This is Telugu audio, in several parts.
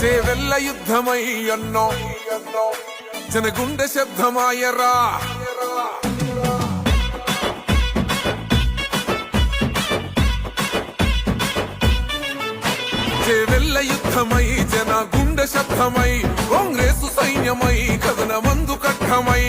చేవెల్ల యుద్ధమై అన్నో జనగుండె శబ్దమాయరా. చేవెల్ల యుద్ధమై జన గుండె శబ్దమై కాంగ్రెసు సైన్యమై కథన మందు కట్టమై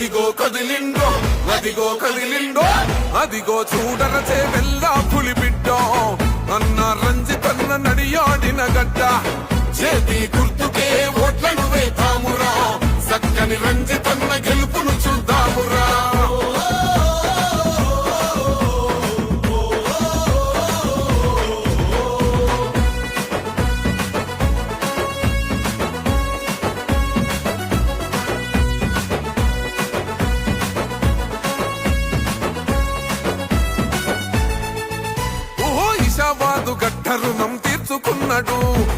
అదిగో కదిలిండో అదిగో కదిలిండో అదిగో చూడర చేవెల్ల పులిబిడ్డో. అన్న రంజితన్న నడియాడిన గడ్డ చేతి గుర్తుకే రుణం తీర్చుకున్నాడు.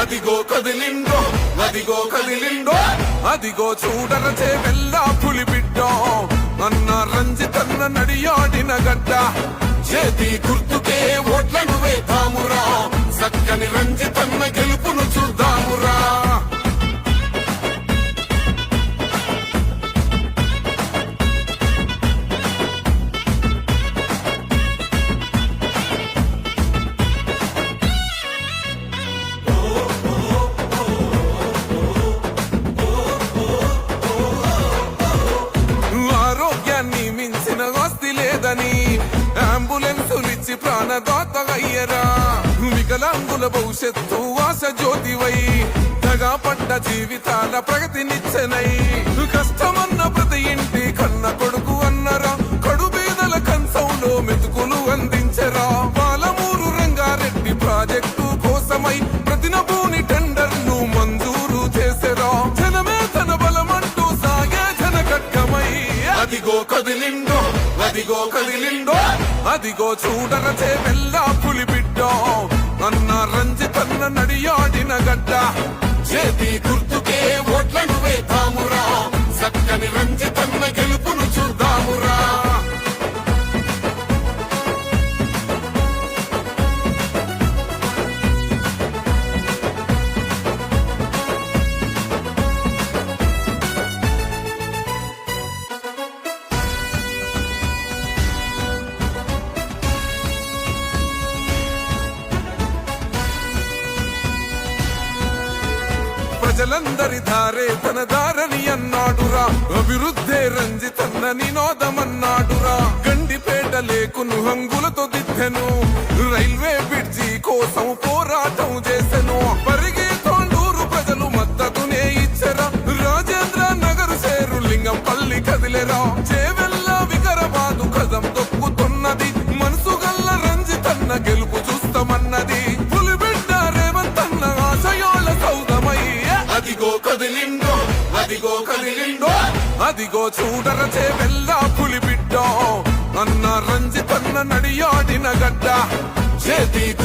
అదిగో కదిలిండో అదిగో కదిలిండో అదిగో చూడర చేవెల్లా పులిబిడ్డో అన్న రంజితన్న నడియాడిన గడ్డ. చేతి గుర్తుకే ఓట్లను వేతామురా సక్కని రంజితన్న గెలుపును చూద్దాం. అంబులెన్సులిచ్చి వికలాంగుల భవిష్యత్తు ఆశ జ్యోతివై. దగా పడ్డ జీవితాల ప్రగతినిచ్చనై కష్టమన్న ప్రతి ఇంటి కన్న కొడుకు అన్నరా. కడు బీదల కంచంలో మెతుకులు అందించరా. పాలమూరు రంగారెడ్డి ప్రాజెక్టు కోసమై ప్రతినభూని టెండర్ను మంజూరు చేసెరా. జనమే తన బలమంటూ సాగే జన కట్టమై అదిగో కదిలిండో. అదిగో కదిలిండో అదిగో చూడరచే చేవెల్లా పులి బిడ్డో అన్న రంజితన్న నడియాడిన గడ్డ. చేతి గుర్తుకే ప్రజలందరి దారే తన దారని అన్నాడురా. అభివృద్ధే రంజితన్న నినోదమన్నాడురా. గండిపేట లేకును హంగులతో దిద్దెను. రైల్వే బ్రిడ్జి కోసం అదిగో కదిలిండో. అదిగో చూడరచే వెళ్ళా పులిబిడ్డో. అన్న రంజితన్న నడియాడిన గడ్డ. చేతి